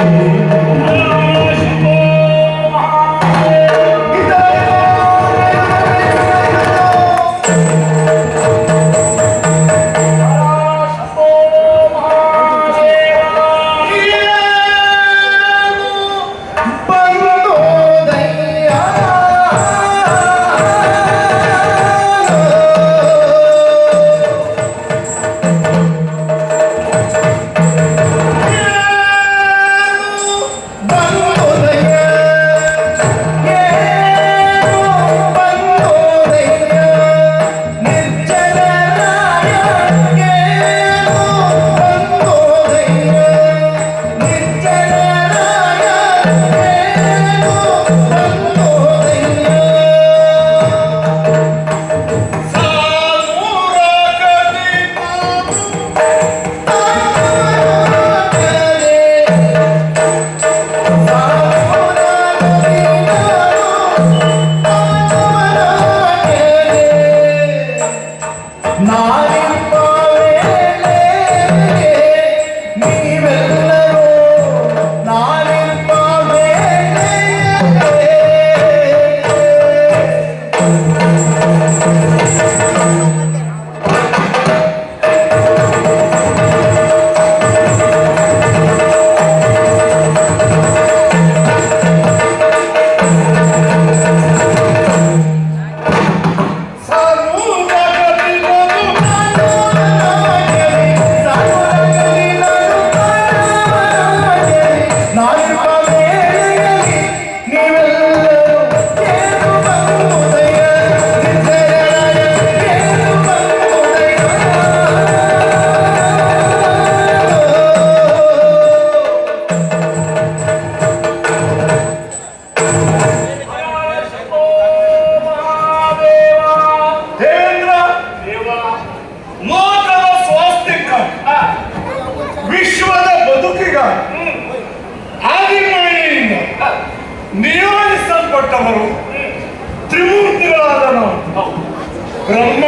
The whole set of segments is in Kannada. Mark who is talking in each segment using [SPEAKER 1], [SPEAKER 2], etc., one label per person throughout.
[SPEAKER 1] Amém. Thank you. ನಿಯೋಜಿಸಲ್ಪಟ್ಟವರು ತ್ರಿಮೂರ್ತಿಗಳಾದ ನಾವು ಬ್ರಹ್ಮ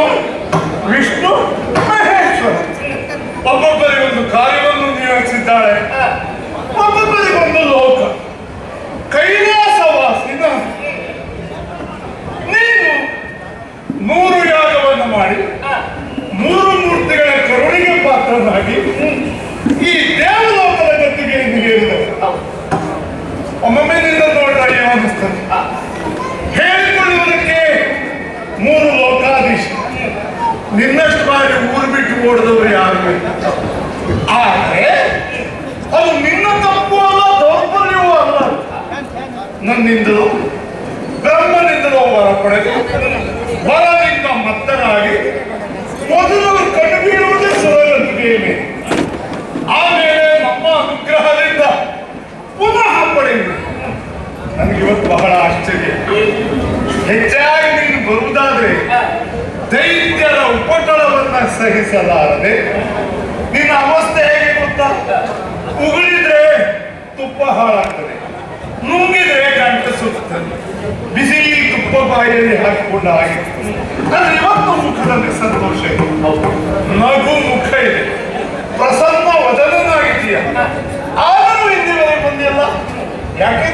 [SPEAKER 1] ವಿಷ್ಣು ನಿನ್ನಷ್ಟು ಬಾರಿ ಊರು ಬಿಟ್ಟು ಓಡಿದವರು ಯಾರು. ಆದರೆ ಅದು ನಿನ್ನ ತಪ್ಪು ಅಲ್ಲ ದೌರ್ಬಲ್ಯವೂ ಅಲ್ಲ. ನನ್ನಿಂದಲೂ ಬ್ರಹ್ಮನಿಂದಲೂ ವರ ಪಡೆದು ವರದಿಂದ ಮತ್ತನಾಗಿ ಮೊದಲು ಕಣ್ಣು ಬೀಳುವುದೇ ಸುರಗಂತಿಗೆ ಆಮೇಲೆ ನಮ್ಮ ಅನುಗ್ರಹದಿಂದ ಪುನಃ ಪಡೆಯುವುದು ನನಗಿವತ್ತು ಬಹಳ ಆಶ್ಚರ್ಯ. ಹೆಚ್ಚಾಗಿ ನೀನು ಬರುವುದಾದ್ರೆ ದೈತ್ಯರ ಉಪಟಳವನ್ನ ಸಹಿಸಲಾರದೆ, ನಿನ್ನ ಅವಸ್ಥೆ ಹೇಗೆ ಗೊತ್ತಾ? ಉಗುಳಿದ್ರೆ ತುಪ್ಪ ಹಾಳಾಗ್ತದೆ, ನುಂಗಿದ್ರೆ ಗಂಟು ಸುತ್ತದೆ ಬಿಸಿ ತುಪ್ಪ ಬಾಯಲ್ಲಿ ಹಾಕಿಕೊಂಡ ಹಾಗೆ. ಆದ್ರೆ ಇವತ್ತು ಮುಖದಲ್ಲಿ ಸಂತೋಷ ಇದೆ. ನಗು ಮುಖ ಇದೆ. ಪ್ರಸನ್ನ ವದನನಾಗಿದೆಯ ಆದರೂ ಇಂದಿವರೆಗೆ ಬಂದಿಲ್ಲ. ಯಾಕೆ?